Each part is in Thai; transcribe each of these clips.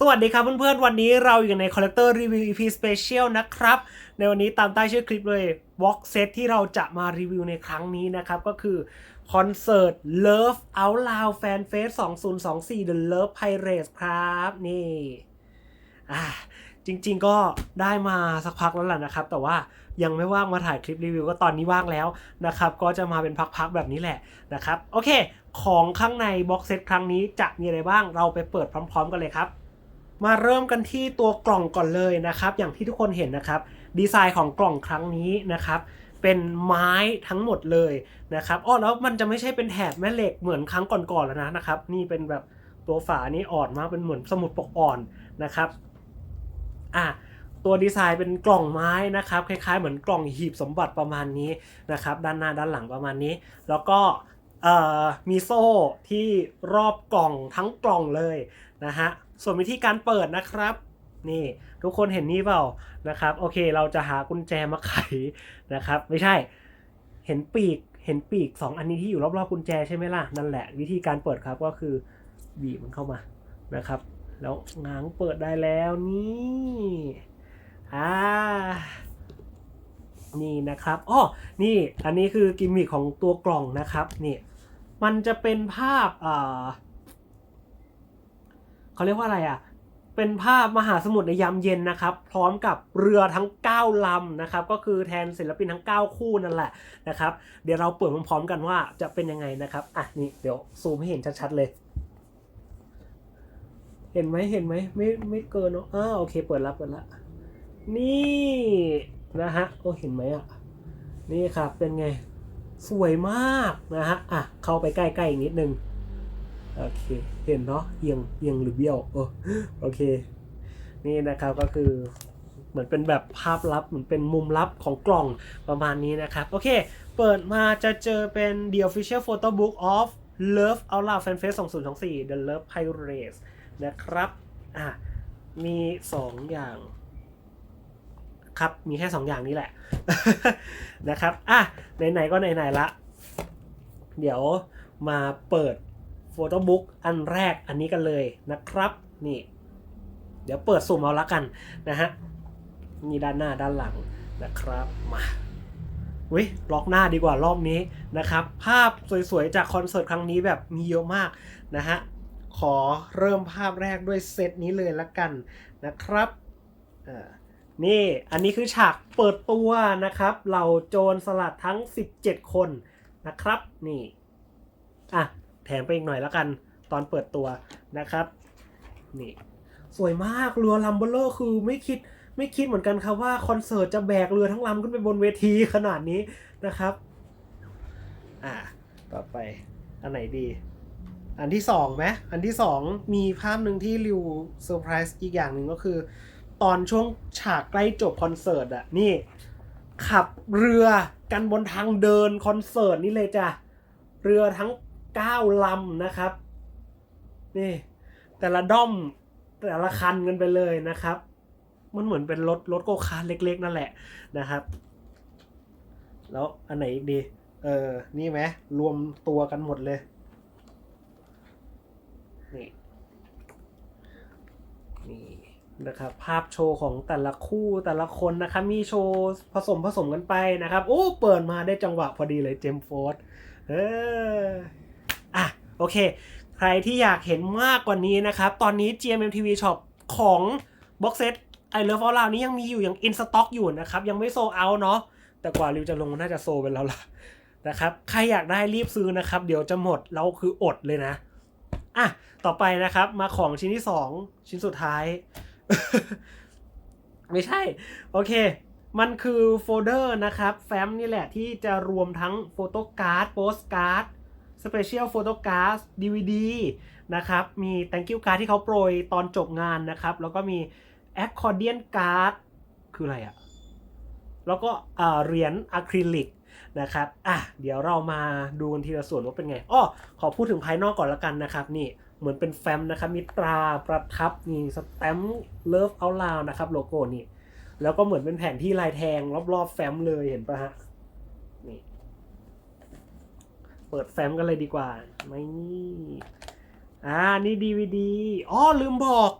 สวัสดีครับเพื่อนๆ วันนี้เราอยู่ใน Collector Review EP Special นะครับ ในวันนี้ตามใต้ชื่อคลิปเลย Box Set ที่เราจะมารีวิวในครั้งนี้นะครับ ก็คือคอนเสิร์ต Love Out Loud Fan Fest 2024 The Love Pirates ครับ นี่อ่าจริงๆก็ได้มาสักพักแล้วแหละนะครับ แต่ว่ายังไม่ว่างมาถ่ายคลิปรีวิวก็ตอนนี้ว่างแล้วนะครับ ก็จะมาเป็นพักๆแบบนี้แหละนะครับ โอเค ของข้างในบ็อกเซตครั้งนี้จะมีอะไรบ้างเราไปเปิดพร้อม ๆ กันเลยครับ มาเริ่มกันที่ตัวกล่องก่อนเลยนะครับ อย่างที่ทุกคนเห็นนะครับ ดีไซน์ของกล่องครั้งนี้นะครับ เป็นไม้ทั้งหมดเลยนะครับอ้อแล้วมันจะไม่ใช่เป็นแถบแม่เหล็กเหมือนครั้งก่อนๆแล้วนะนะครับ นี่เป็นแบบตัวฝานี้อ่อนมากเป็นเหมือนสมุดปกอ่อนนะครับอะตัวดีไซน์เป็นกล่องไม้นะครับ คล้ายๆ เหมือนกล่องหีบสมบัติประมาณนี้นะครับ ด้านหน้าด้านหลังประมาณนี้ แล้วก็ มีโซ่ที่รอบกล่องทั้งกล่องเลยนะฮะ ส่วนวิธีการเปิดนะครับ นี่ทุกคนเห็นนี่เปล่านะครับ โอเคเราจะหากุญแจมาไขนะครับ ไม่ใช่เห็นปีกเห็นปีกสองอันนี้ที่อยู่รอบๆกุญแจใช่ไหมล่ะ นั่นแหละวิธีการเปิดครับก็คือบีบมันเข้ามานะครับ แล้วง้างเปิดได้แล้วนี่อ่านี่นะครับอ้อนี่อันนี้คือกิมมิคของตัวกล่องนะครับ นี่ มันจะเป็นภาพอ่าเขาเรียกว่าอะไรอะ เป็นภาพมหาสมุทรในยามเย็นนะครับ พร้อมกับเรือทั้ง 9 ลำนะครับ ก็คือแทนศิลปินทั้ง 9 คู่นั่นแหละนะครับ เดี๋ยวเราเปิดพร้อมๆกันว่าจะเป็นยังไงนะครับ อะนี่เดี๋ยวซูมให้เห็นชัดๆเลย เห็นไหมเห็นไหมไม่ไม่เกินเนาะอ้าวโอเค เปิดล้วเปิดล้วนี่นะฮะโอ้เห็นไหมอะ นี่ครับเป็นไง สวยมากนะฮะ อะ เข้าไปใกล้ๆอีกนิดนึง โอเค เห็นเนาะเอียงเอียงหรือเบี้ยวโอโอเค นี่นะครับก็คือเหมือนเป็นแบบภาพลับเหมือนเป็นมุมลับของกล่องประมาณนี้นะครับ โอเค เปิดมาจะเจอเป็น The Official Photo Book of Love Out Loud Fan Fest 2024 The Love Pirates นะครับ อะ มี 2 อย่าง ครับ มีแค่ 2 อย่างนี้แหละนะครับอะไหนๆก็ไหนๆละ เดี๋ยวมาเปิดโฟโต้บุ๊กอันแรกอันนี้กันเลยนะครับ นี่ เดี๋ยวเปิดสุ่มเอาละกันนะฮะนี่ด้านหน้าด้านหลังนะครับมาวิล็อกหน้าดีกว่ารอบนี้นะครับ ภาพสวยๆ จากคอนเสิร์ตครั้งนี้แบบมีเยอะมากนะฮะ ขอเริ่มภาพแรกด้วยเซตนี้เลยละกันนะครับอ่า นี่อันนี้คือฉากเปิดตัวนะครับเหล่าโจรสลัดทั้ง 17 คนนะครับนี่อะแถมไปอีกหน่อยแล้วกัน ตอนเปิดตัวนะครับ นี่ สวยมากเรือลัมเบลเลคือไม่คิดไม่คิดเหมือนกันครับว่าคอนเสิร์ตจะแบกเรือทั้งลำขึ้นไปบนเวทีขนาดนี้นะครับ อ่า ต่อไป อันไหนดี อันที่สองไหมอันที่สองมีภาพหนึ่งที่ริวเซอร์ไพรส์อีกอย่างหนึ่งก็คือ ตอนช่วงฉากใกล้จบคอนเสิร์ตอะนี่ ขับเรือกันบนทางเดินคอนเสิร์ตนี่เลยจ้ะ เรือทั้ง9ลำนะครับ นี่ แต่ละด้อมแต่ละคันกันไปเลยนะครับ มันเหมือนเป็นรถรถโกคาร์ทเล็ก ๆ นั่นแหละนะครับ แล้วอันไหนอีกดี เออ นี่ไหมรวมตัวกันหมดเลย นี่ นี่ นะครับภาพโชว์ของแต่ละคู่แต่ละคนนะครับมีโชว์ผสมผสมกันไปนะครับ โอ้ เปิดมาได้จังหวะพอดีเลยเจมส์โฟร์ดเอออะ โอเค ใครที่อยากเห็นมากกว่านี้นะครับ ตอนนี้ GMM TV Shop ของ Box Set I Love All Loud นี้ยังมีอยู่ยัง in stock อยู่นะครับ ยังไม่โซเอาเนาะแต่กว่าริวจะลงน่าจะโซไปแล้วล่ะนะครับ ใครอยากได้รีบซื้อนะครับ เดี๋ยวจะหมดแล้วคืออดเลยนะอะต่อไปนะครับมาของชิ้นที่ 2 ชิ้นสุดท้าย ไม่ใช่ โอเค มันคือโฟลเดอร์นะครับ แฟ้มนี่แหละที่จะรวมทั้งโฟโต้การ์ดโปสการ์ดสเปเชียลโฟโต้การ์ด DVD นะครับ มี thank you card ที่เขาโปรยตอนจบงานนะครับ แล้วก็มี accordion card คืออะไรอะแล้วก็เหรียญอะคริลิกนะครับ อะ เดี๋ยวเรามาดูกันทีละส่วนว่าเป็นไง อ้อ ขอพูดถึงภายนอกก่อนละกันนะครับ นี่ เหมือนเป็นแฟ้มนะครับมีตราประทับมีสแตมป์ Love Out Loud นะครับโลโก้นี่แล้วก็เหมือนเป็นแผนที่ลายแทงรอบๆแฟ้มเลยเห็นปะฮะนี่เปิดแฟ้มกันเลยดีกว่าไม่อ่านี่ดีวดีอ๋อลืมบอก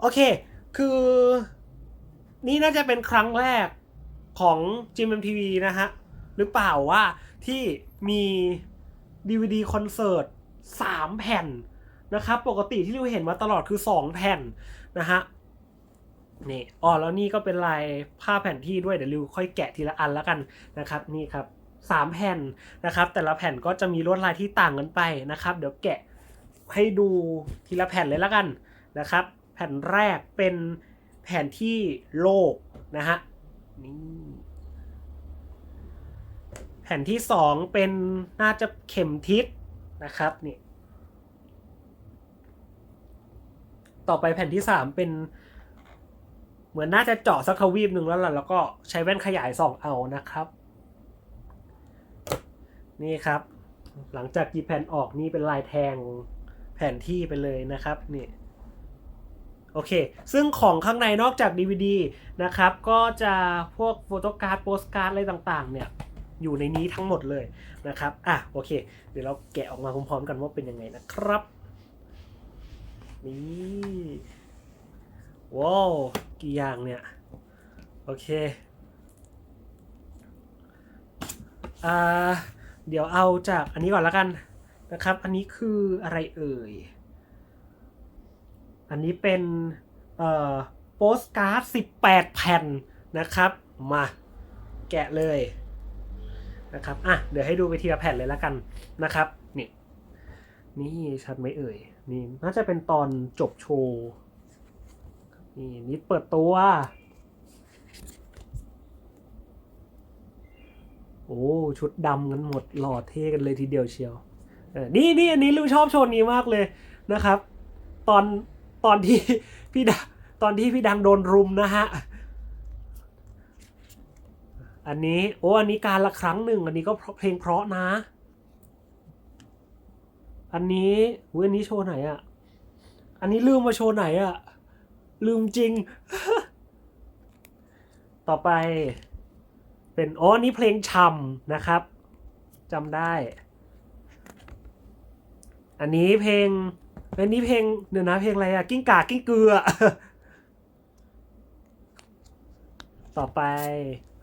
โอเค คือ นี่น่าจะเป็นครั้งแรกของ GMMTV นะฮะ หรือเปล่าว่าที่มี DVD คอนเสิร์ต3แผ่น นะครับปกติที่เราเห็นมาตลอดคือ 2 แผ่นนะฮะนี่อ๋อแล้วนี่ก็เป็นลายผ้าแผ่นที่ด้วยเดี๋ยวริวค่อยแกะทีละอันแล้วกันนะครับนี่ครับสามแผ่นนะครับ แต่ละแผ่นก็จะมีลวดลายที่ต่างกันไปนะครับ เดี๋ยวแกะให้ดูทีละแผ่นเลยแล้วกันนะครับ แผ่นแรกเป็นแผ่นที่โลกนะฮะนี่แผ่นที่สองเป็นน่าจะเข็มทิศนะครับนี่ ต่อไปแผ่นที่สามเป็น เหมือนน่าจะเจาะสักทวีปหนึ่งแล้วล่ะแล้วก็ใช้แว่นขยายส่องเอานะครับ นี่ครับ หลังจากหยิบแผ่นออกนี่เป็นลายแทงแผ่นที่ไปเลยนะครับนี่โอเค ซึ่งของข้างในนอกจาก DVD นะครับ ก็จะพวกโฟโต้การ์ดโปสการ์ดอะไรต่างๆ เนี่ยอยู่ในนี้ทั้งหมดเลยนะครับ อะโอเค เดี๋ยวเราแกะออกมาพร้อมๆกันว่าเป็นยังไงนะครับ นี่ ว้าว กี่อย่างเนี่ย โอเค อ่า เดี๋ยวเอาจากอันนี้ก่อนล้วกันนะครับ อันนี้คืออะไรเอ่ย อันนี้เป็น เอ่อ โปสการ์ด 18 แผ่นนะครับ มาแกะเลยนะครับ อะ เดี๋ยวให้ดูไปทีละแผ่นเลยล้วกันนะครับ นี่ นี่ชัดไหมเอ่ย นี่น่าจะเป็นตอนจบโชว์ นี่นิดเปิดตัว โอ้ ชุดดำกันหมดหล่อเท่กันเลยทีเดียวเชียวเออนี่นี่อันนี้ลูกชอบโชว์นี้มากเลยนะครับ ตอนตอนที่พี่ดังตอนที่พี่ดังโดนรุมนะฮะ อันนี้โอ้อันนี้การละครั้งหนึ่ง อันนี้ก็เพลงเพราะนะ อันนี้อุ้ยอันนี้โชว์ไหนอะอันนี้ลืมมาโชว์ไหนอะ ลืมจริง ต่อไป เป็นอ๋อนนี้เพลงช่ำนะครับจำได้ อันนี้เพลง อันนี้เพลงเดี๋ยวนะเพลงอะไรอะกิ้งก่ากิ้งเกลือ ต่อไป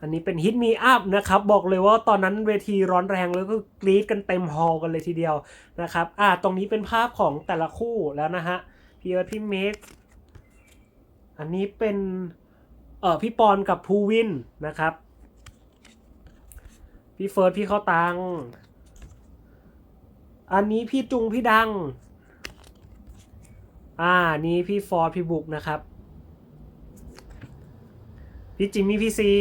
อันนี้เป็นฮิตมีอัพนะครับ บอกเลยว่าตอนนั้นเวทีร้อนแรงแล้วก็กรี๊ดกันเต็มฮอลล์กันเลยทีเดียวนะครับ อ่า ตรงนี้เป็นภาพของแต่ละคู่แล้วนะฮะพี่เอิร์ธพี่เมก อันนี้เป็นเออพี่ปอนกับภูวินนะครับ พี่เฟิร์สพี่เข้าตัง อันนี้พี่จุงพี่ดัง อ่านี่พี่ฟอร์ดพี่บุกนะครับ พี่จิมมี่พี่ซี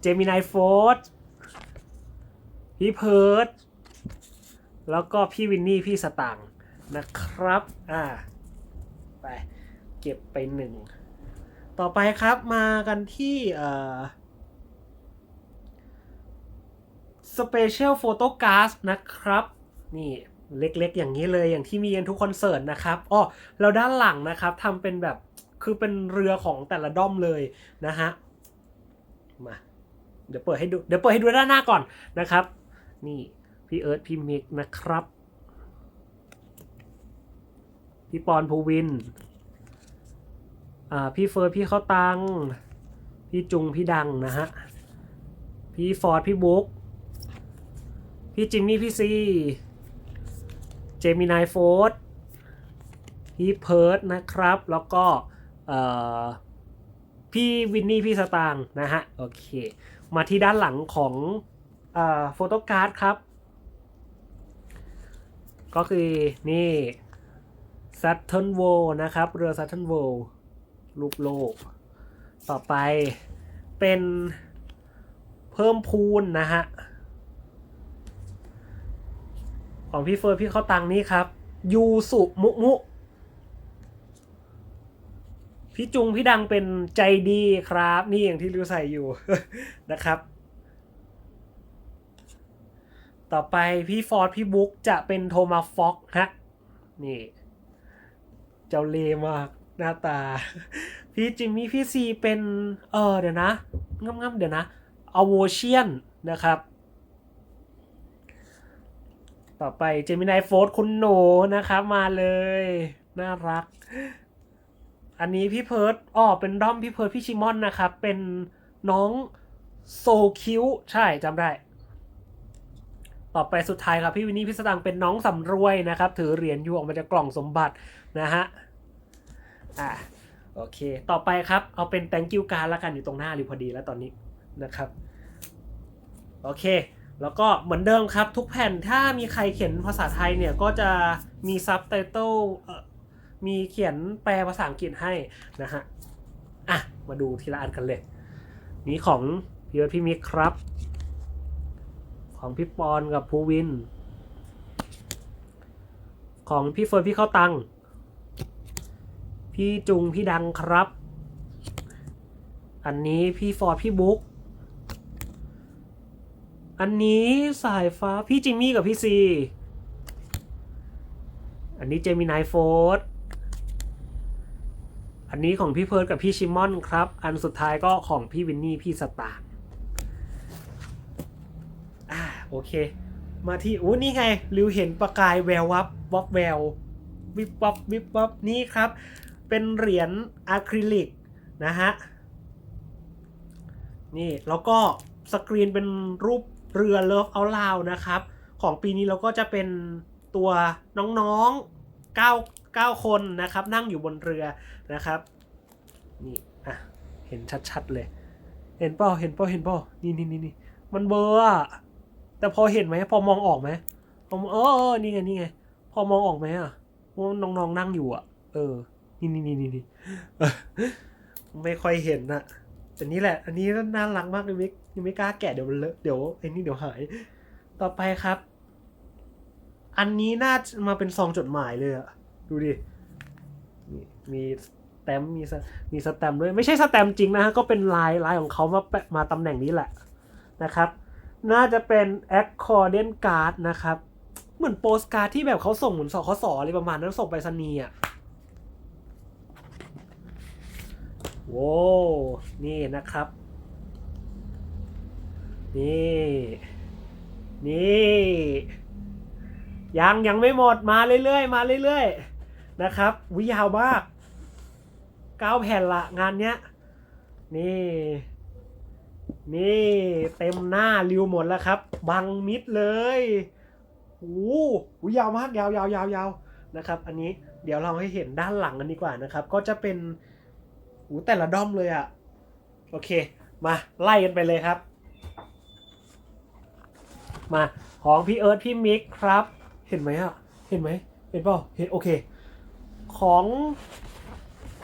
เจมินายโฟร์พี่เพิร์ดแล้วก็พี่วินนี่พี่สตังนะครับ อ่า ไป ก็บไปหนึ่ง ต่อไปครับมากันที่เอ่อ Special Photo Card นะครับ นี่เล็กๆ อย่างนี้เลยอย่างที่มีกันทุกคอนเสิร์ตนะครับอ้อแล้วด้านหลังนะครับทำเป็นแบบคือเป็นเรือของแต่ละด้อมเลยนะฮะมาเดี๋ยวเปิดให้ดูเดี๋ยวเปิดให้ดูด้านหน้าก่อนนะครับ นี่พี่เอิร์ธพี่มิกนะครับ พี่ปอนภูวิน อ่าพี่เฟิร์สพี่เข้าตัง พี่จุงพี่ดังนะฮะ พี่ฟอร์ดพี่บุ๊กพี่จิมมี่พี่ซี เจมินายโฟร์ดพี่เพิร์ดนะครับ แล้วก็พี่วินนี่พี่สตางนะฮะ โอเค มาที่ด้านหลังของโฟโต้การ์ดครับ ก็คือนี่ Saturn World นะครับ เรือ Saturn World รูปโลก ต่อไปเป็นเพิ่มพูนนะฮะ ของพี่เฟิร์พี่เข้าตังนี่ครับ ยูสุมุมุ พี่จุงพี่ดังเป็นใจดีครับ นี่อย่างที่ริวใส่อยู่นะครับ ต่อไปพี่ฟอร์ดพี่บุ๊กจะเป็นโทมาฟ็อกฮะ นี่ เจ้าเลมาก หน้าตา พี่จิมมี่พี่ซีเป็นเออเดี๋ยวนะง่ำๆเดี๋ยวนะอโวเชียนนะครับ ต่อไปเจมินายโฟร์คุณหนูนะครับมาเลย น่ารัก อันนี้พี่เพิร์ดอ๋อเป็นด้อมพี่เพิร์ดพี่ชิมอนนะครับ เป็นน้องโซคิวใช่จำได้ ต่อไปสุดท้ายครับ พี่วินนี่พี่สตังเป็นน้องสำรวยนะครับ ถือเหรียญอยู่ออกมาจากกล่องสมบัตินะฮะ อะโอเค ต่อไปครับ เอาเป็น thank you การดละกันอยู่ตรงหน้าหรือพอดีแล้วตอนนี้นะครับ โอเค แล้วก็เหมือนเดิมครับ ทุกแผ่นถ้ามีใครเขียนภาษาไทยเนี่ย ก็จะมีซับไตเติลมีเขียนแปลภาษาอังกฤษให้นะฮะ อะ มาดูทีละอันกันเลย นี่ของพี่เอิร์พี่มิกครับ ของพี่ปอนกับภูวิน ของพี่เฟิร์นพี่เข้าตัง พี่จุงพี่ดังครับ อันนี้พี่ฟอร์ดพี่บุ๊กอันนี้สายฟ้าพี่จิมมี่กับพี่ซี อันนี้เจมินายโฟร์อันนี้ของพี่เพิร์ดกับพี่ชิมอนครับ อันสุดท้ายก็ของพี่วินนี่พี่สตาร์อ่าโอเค มาที่อู้นี่ไงริวเห็นประกายแวววับวับแวววิบวับวิบวับนี่ครับ เป็นเหรียญอะคริลิกนะฮะ นี่แล้วก็สกรีนเป็นรูปเรือเลิฟเอาลาวนะครับ ของปีนี้เราก็จะเป็นตัวน้องๆ9 9คนนะครับ นั่งอยู่บนเรือนะครับ นี่อะเห็นชัดๆเลย เห็นเปล่าเห็นเปล่าเห็นเปล่านี่นี่นี่นี่มันเบลอร์อะแต่พอเห็นไหมพอมองออกไหมพอมองเออเออนี่ไงนี่ไงพอมองออกไหมอะว่าน้องๆนั่งอยู่อะ เออ นี่นี่นี่นี่ไม่ค่อยเห็นนะแต่นี่แหละ อันนี้น่ารักมากเลยไม่ยังไม่กล้าแกะเดี๋ยวมันเลอะเดี๋ยวไอ้นี่เดี๋ยวหาย ต่อไปครับ อันนี้น่าจะมาเป็นซองจดหมายเลยอะดูดิมีมีสแตมมีมีสแตมด้วย ไม่ใช่สแตมจริงนะฮะ ก็เป็นลายลายของเขามาแปะมาตำแหน่งนี้แหละนะครับ น่าจะเป็น accordion card นะครับ เหมือนโปสการ์ดที่แบบเขาส่งเหมือนสคสอะไรประมาณนั้นส่งไปรษณีย์อะ โว้นี่นะครับ นี่ นี่ ยังยังไม่หมดมาเรื่อยๆ มาเรื่อยๆ นะครับวิยาวมากเก้าแผ่นละงานเนี้ย นี่ นี่เต็มหน้าริวหมดแล้วครับ บังมิดเลยโอ้โหยาวมากยาวยาวยาวยาวนะครับ อันนี้เดี๋ยวเราให้เห็นด้านหลังกันดีกว่านะครับ ก็จะเป็น โอ้แต่ละด้อมเลยอะโอเค มาไล่กันไปเลยครับ มาของพี่เอิร์ธพี่มิกครับ เห็นไหมอะเห็นไหมเห็นเปล่าเห็นโอเค ของ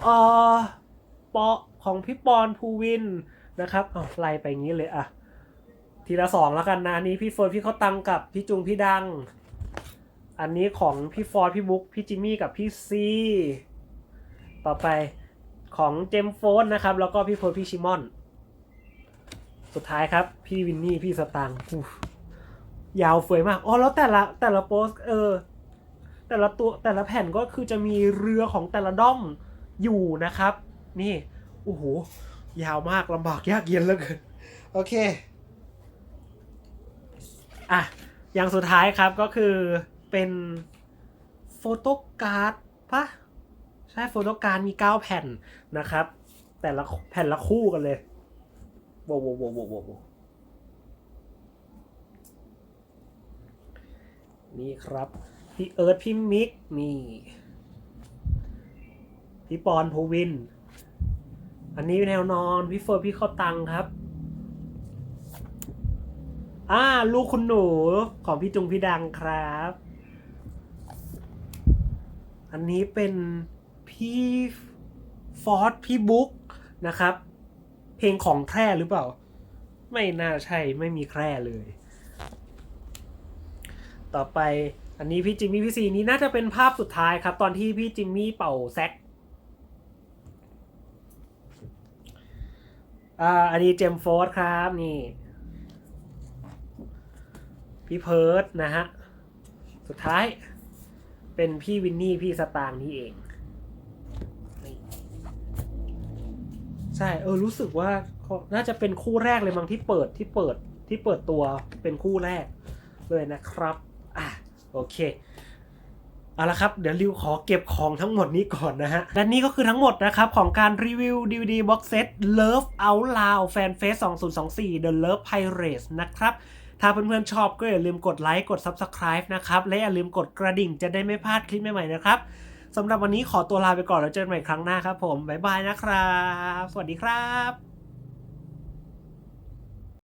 เอ่อปอของพี่ปอนภูวินนะครับเอไล่ไปงี้เลยอะทีละสองแล้วกันนะอันนี้พี่เฟิร์นพี่เขาตังกับพี่จุงพี่ดัง อันนี้ของพี่ฟอร์พี่บุ๊กพี่จิมมี่กับพี่ซี ต่อไป ของเจมโฟนนะครับ แล้วก็พี่เฟิร์นพี่ชิมอน สุดท้ายครับ พี่วินนี่ พี่สตังค์ยาวเฟยมาก อ๋อ แล้วแต่ละแต่ละโปสเออ แต่ละตัวแต่ละแผ่นก็คือจะมีเรือของแต่ละด้อมอยู่นะครับ นี่โอ้โหยาวมากลำบากยากเย็นเหลือเกินโอเค อะ อย่างสุดท้ายครับก็คือเป็นโฟโต้การ์ดปะ ใช่โฟโต้การ์ดมี 9 แผ่นนะครับ แต่ละแผ่นละคู่กันเลยโว้วโว้วโว้วโว้วโว้วนี่ครับ พี่เอิร์ธพี่มิกนี่ พี่ปอนภูวิน อันนี้แนวนอน พี่เฟิร์นพี่เข้าตังครับอ่าลูกคุณหนูของพี่จุงพี่ดังครับ อันนี้เป็น พี่ฟอร์ดพี่บุ๊กนะครับ เพลงของแคร่หรือเปล่า ไม่น่าใช่ไม่มีแคร่เลย ต่อไปอันนี้พี่จิมมี่พี่ซีนี้น่าจะเป็นภาพสุดท้ายครับ ตอนที่พี่จิมมี่เป่าแซกอ่าอันนี้เจมโฟร์ดครับนี่ พี่เพิร์ดนะฮะ สุดท้ายเป็นพี่วินนี่พี่สตางค์นี่เอง ใช่เออรู้สึกว่าน่าจะเป็นคู่แรกเลยมั้งที่เปิดที่เปิดที่เปิดตัวเป็นคู่แรกเลยนะครับอะโอเคเอาละครับ เดี๋ยวริวขอเก็บของทั้งหมดนี้ก่อนนะฮะ และนี่ก็คือทั้งหมดนะครับ ของการรีวิว DVD Box Set Love Out Loud Fan Fest 2024 The Love Pirates นะครับ ถ้าเพื่อนๆชอบก็อย่าลืมกดไลค์ กด Subscribe นะครับ และอย่าลืมกดกระดิ่งจะได้ไม่พลาดคลิปใหม่ๆนะครับ สำหรับวันนี้ขอตัวลาไปก่อนแล้วเจอกันใหม่ครั้งหน้าครับผมบ๊ายบายนะครับ สวัสดีครับ